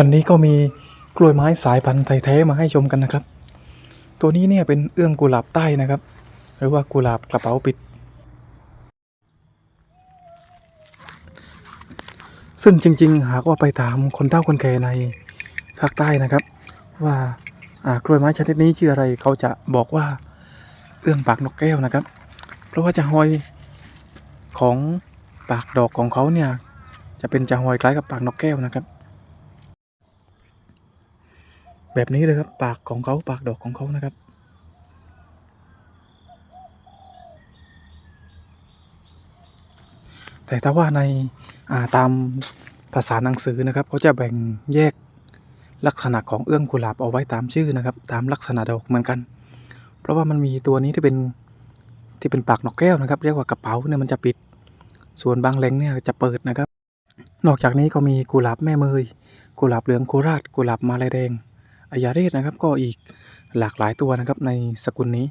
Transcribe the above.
วันนี้ก็มีกล้วยไม้สายพันธุ์ไทยแท้มาให้ชมกันนะครับ ตัวนี้เนี่ยเป็นเอื้องกุหลาบใต้นะครับ หรือว่ากุหลาบกระเป๋าปิด ซึ่งจริง ๆ หากว่าไปถามคนเฒ่าคนแก่ในภาคใต้นะครับ ว่าอ่ากล้วยไม้ชนิดนี้ชื่ออะไรเขาจะบอกว่าเอื้องปากนกแก้วนะครับ เพราะว่าจะหอยของปากดอกของเขาเนี่ยจะเป็นจะหอยคล้ายกับปากนกแก้วนะครับ แบบนี้เลยครับ ปากของเขาปากดอกของเขานะครับ แต่ถ้าว่าในาตามภาษาหนังสือนะครับเขาจะแบ่งแยกลักษณะของเอื้องกุหลาบเอาไว้ตามชื่อนะครับ ตามลักษณะดอกเหมือนกัน เพราะว่ามันมีตัวนี้ที่เป็นที่เป็นปากนกแก้วนะครับ เรียกว่ากระเป๋าเนี่ยมันจะปิด ส่วนบางแหล่งเนี่ยจะเปิดนะครับ นอกจากนี้ก็มีกุหลาบแม่เมย กุหลาบเหลืองโคราช กุหลาบมาลายแดง อายาเรศนะครับ ก็อีกหลากหลายตัวนะครับในสกุลนี้